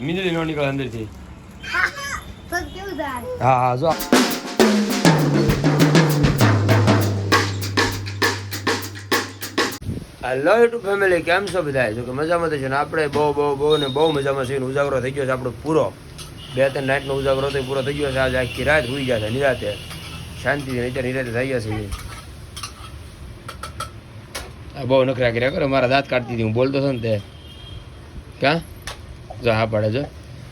મીંદડી નો નીકળે અંદરથી હા હા જો હેલો યુટ્યુબ ફેમિલી કેમ છો બધા જો કે મજામાં છે ને આપણે બહુ બહુ બહુ ને બહુ મજામાં છે ને ઉજાગરો થઈ ગયો છે આપણો પૂરો. બે ત્રણ નાઇટનો ઉજાગરો તો પૂરો થઈ ગયો છે. આજે આખી રાત હોઈ ગયા છે નિરાતે. શાંતિથી નહીં નિરાતે થઈ ગયા છે આ બહુ નખરા કર્યા કરે મારા દાંત કાઢતી હતી હું બોલતો છું ને તે. ક્યાં? જો હા પડે છે.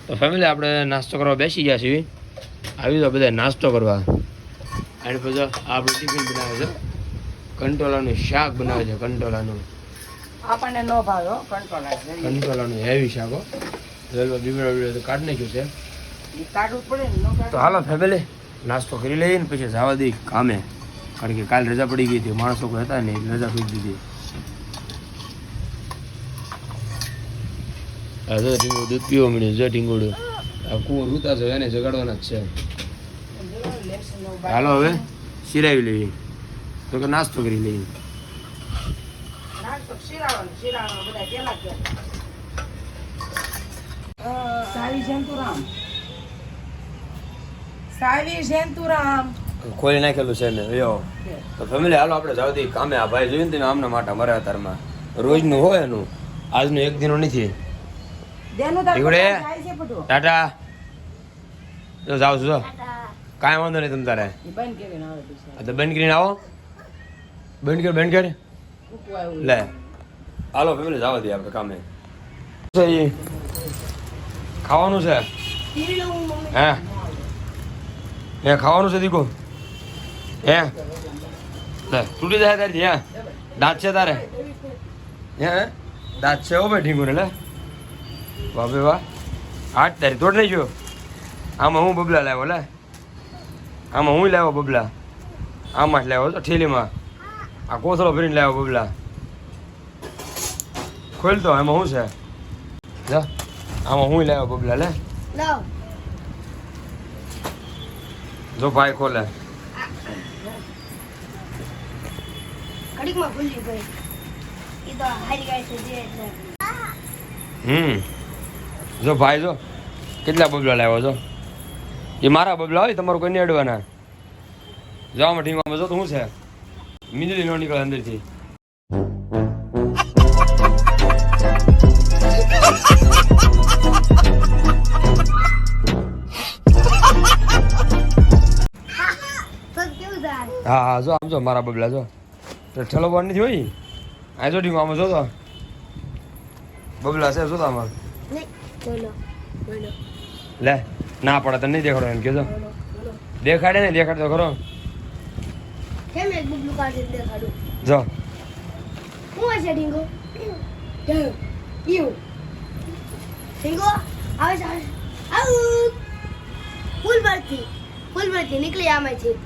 તો ફેમિલી આપણે નાસ્તો કરવા બેસી ગયા છીએ. આવી જાઓ બધા નાસ્તો કરવા. એન્ડ પછી આપણે ટિફિન બનાવે છે. કંટોલાનું શાક બનાવે છે કંટોલાનું. આપણને નો ભાવે કંટોલા કંટોલાનું હેવી શાક હો. રેલવે બીબડા બીબડા તો કાઢી નાખ્યું છે. કાઢવું પડે ને નો તો હાલો ફેમિલી નાસ્તો કરી લઈએ ને પછી જવા દઈ કામે. કારણ કે કાલ રજા પડી ગઈ હતી માણસો હતા નહીં રજા પડી દીધી હા જો ઢીંગું દૂધ પીવા મળ્યું જો ઢીંગુડું. આ કુવો રૂતા છે એને જગાડવાના જ છે. હાલો હવે સિરાવી લેવી તો કે નાસ્તો કરી લેવી ખોલી નાખેલું છે ને યો તો ફેમિલી હાલો આપણે જાવ કામે આ ભાઈ જોયું ને તમે આમના માટે મારા અત્યારમાં રોજનું હોય એનું. આજનું એક દિનો નથી. બધું. ટાટા. જો જાવ છું જો કાંઈ વાંધો નહીં તમ તારે. તો બંધ કરીને આવો. બંધ કર બંધ કર. લે. હાલો ફેમિલી જવા દઈએ આપણે કામે. ખાવાનું છે? હે? હે ખાવાનું છે દીકો? હે? લે તૂટી જાય તારી હે? દાંત છે તારે? હે? દાંત છે હો ભાઈ ઢીંગુને લે. વાહ વાહ. આઠ તારીખ તોડ ગયો? આમાં હું બબલા લાવ્યો લે. આમાં હું લાવ્યો બબલા? આમાં જ લાવ્યો તો ઠેલીમાં. આ કોથળો ભરીને લાવ્યો બબલા. ખોલ તો એમાં શું છે? જા આમાં હું લાવ્યો બબલા લે. જો ભાઈ ખોલે. હમ. જો ભાઈ જો, કેટલા બબલા લાવ્યો છો? એ મારા બબલા હોય, તમારું કોઈ નહીં અડવાના? જવા ઢીંગવામાં જો તો શું છે? મીંદડી નો નીકળે અંદરથી. હા હા, જો, આમ જો, મારા બબલા જો. ઠેલો ઠેલો નથી હોય? આ જો ઢીંગવામાં જો તો બબલા છે જો આમાં લે ના પડે તને નહીં દેખાડો એમ કેજો દેખાડે ને દેખાડ તો ખરો. કેમ એક બબલું કાઢી દેખાડું? જો. હું હશે ઢીંગો? ઈયું ઢીંગો આવે છે આવે છે. આઉ. ફૂલ ભરતી ફૂલ ભરતી નીકળી આમાંથી.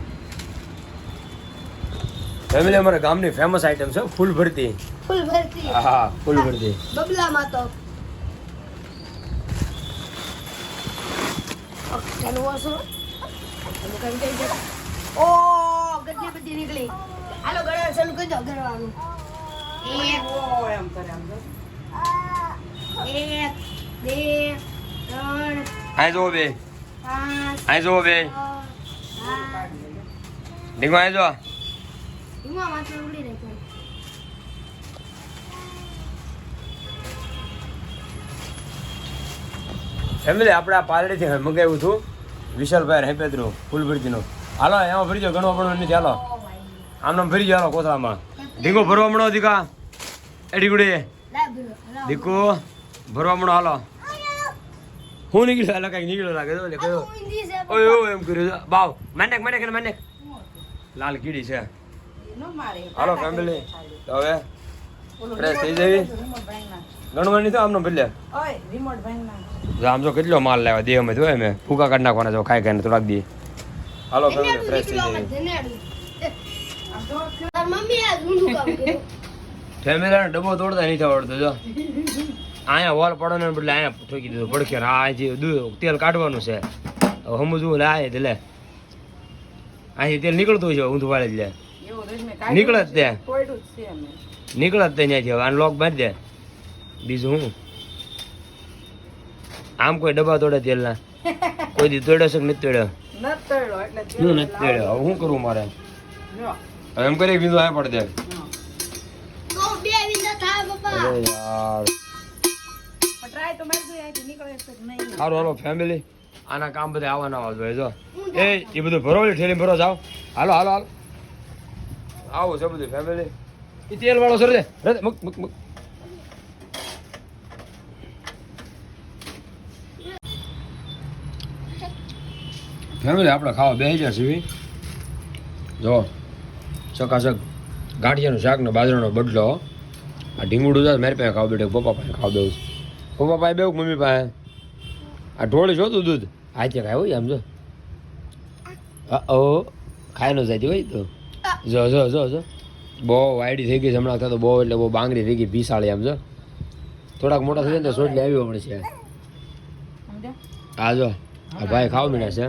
ફેમિલી અમારા ગામની ફેમસ આઈટમ છે ફૂલ ભરતી ફૂલ ભરતી હા હા ફૂલ ભરતી બબલામાં તો. ચાલુ હશો તમે કઈ કઈ જતા ઓ ગદ્દી બધી નીકળી હાલો ગળા ચાલુ કરી દો ગળવાનું એક ઓ એમ કરે આમ જો. એક બે. ત્રણ અહીં જોવો બે. પાંચ અહીં જોવો બે છ, ડીંગો અહીં જો ધીમા માથે ઉડી રહે ફેમિલી આપણે આ પાલડીથી મંગાવ્યું હતું. વિશાલભાઈ હેપેતનું ફૂલ ભરતીનું હાલો, એમાં ભરી જાઓ ગણવા પણ નથી હાલો. આમ નામ ભરી જાઓ કોથળામાં. ઢીંગો ભરવા મળો દીકા. એ ડીગુડી લા દીકુ, ભરવા મળો હાલો. હું નીકળ્યો? હાલો, કાંઈક નીકળ્યો લાગે તો કયો. ઓ એમ કર્યું. બાવ, માંડેક માંડેક એને લાલ કીડી છે. હાલો ફેમિલી હવે ફ્રેશ થઈ જવી? ના ગણવાની તો આમનો ભલે. ઓય રિમોટ ભાઈ ના જો આમ જો કેટલો માલ લાવ્યા દેહમાં જોયે મેં ફૂકા કાઢી નાખવાના જો ખાઈ ખાઈને થોડાક દી હાલો ફેમિલી ફ્રેશ થઈ જવી. આમાં ધનેડું. આમ જો તાર મમ્મી આ ઊંધું કામ કર્યું. ફેમિલી ડબ્બો તોડતા નહીં આવડતો જો. અહીંયા વોલ પડવાનો બદલે અહીંયા ઠોકી દીધું. પડખે આ જે દૂધ તેલ કાઢવાનું છે. સમજવું લે આ એટલે. અહીંથી તેલ નીકળતું હોય છે ઊંધું વાળે જ લે નીકળે જ તે અમે નીકળે જ ત્યાં ત્યાંથી. હવે આને લોક મારી દે. બીજું હું? આમ કોઈ ડબ્બા તોડે તેલના? કોઈ દી તોડ્યો છે કે નથી તોડ્યો? હું નથી તોડ્યો. હવે શું કરવું મારે? હવે એમ કરી બીજું આ પડ દે. સારું હાલો ફેમિલી આના કામ બધા આવવાના આવવા જોઈએ જો. એ એ બધું ભરો ઠેલી ભરો જાઓ. હાલો હાલો હાલો. આવો છે બધું ફેમિલી એ તેલ વાળો સર રે મુક મુક મુક. ફેમિલી આપણે ખાવા બે હજાર સીવી જો ચકાચક ગાંઠિયાનું શાક ને બાજરાનો બદલો. આ ઢીંગુડું છે મારી પાસે ખાવા બેઠે પપ્પા પાસે ખાવા બેવું પપ્પા પાસે બેવું મમ્મી પાસે? આ ઢોળી જોતું દૂધ? આજે ખાય હોય આમ જો. ઓ ખાઈ ન જાય હોય તો. જો જો જો જો. બહુ વાયડી થઈ ગઈ છે હમણાં તો બહુ એટલે બહુ બાંગડી થઈ ગઈ ભીસાળી આમ જો. થોડાક મોટા થઈ જાય ને તો સોટલી આવી છે? આ જો આ ભાઈ ખાવા મીડા છે.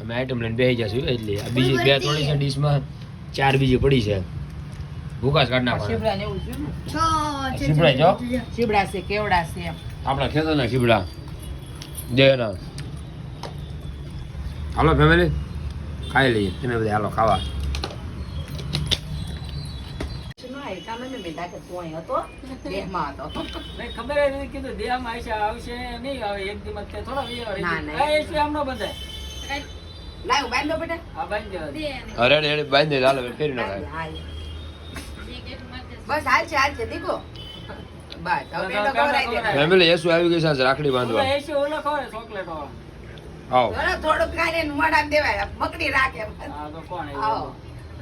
અમે આઈટમ લઈને બેસી જશું એટલી આ બીજી બે ત્રણ છે ડીશમાં ચાર બીજી પડી છે. ભૂકાશ કાઢ નાખવાના. શીબડા જાઓ. શીબડા છે કેવડા છે આપણા ખેતરના શીબડા જયના હાલો ફેમિલી ખાઈ લઈએ. તમે બધા હાલો ખાવા નો આવી, કામે મેં બેઠા કે તું અહીં હતો, દેહમાં હતો. નહીં, ખબર નથી કીધું દેહમાં આવશે આવશે નહીં આવે એક દિવસ તે થોડા વી આવે ના, ના. એ શું આમનો બંધાય લાવ, બાંધો બેટા. હા બાંધો અરે અરે બાંધી હાલો ફેરી નાખાય હાલ. બસ હાલ છે હાલ છે દીકો બસ હવે પેલો ખવડાવી દે. ફેમિલી એસુ આવી ગઈ છે રાખડી બાંધવા. એસી ઓલા ખવડાવે ચોકલેટ આવો. થોડું ખાઈને એનું દેવાય મકડી રાખે હા તો કોણ આવ્યો?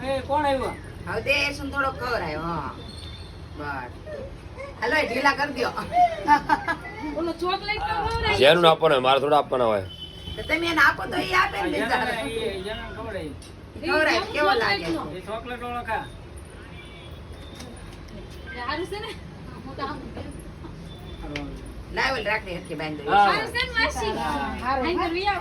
એ કોણ આવ્યું? હવે તે હા. બસ હાલો એ ઢીલા કરી દ્યો. જેનું ના જેનું હોય, મારે થોડા આપવાના હોય. તો તમે એને આપો તો એ આપે ને. ખવડાય કેવો લાગે? છે એ ચોકલેટ વાળો ખા. લાવ રાખ દે હરખી બાંધી. દો. હા. બાપુ આ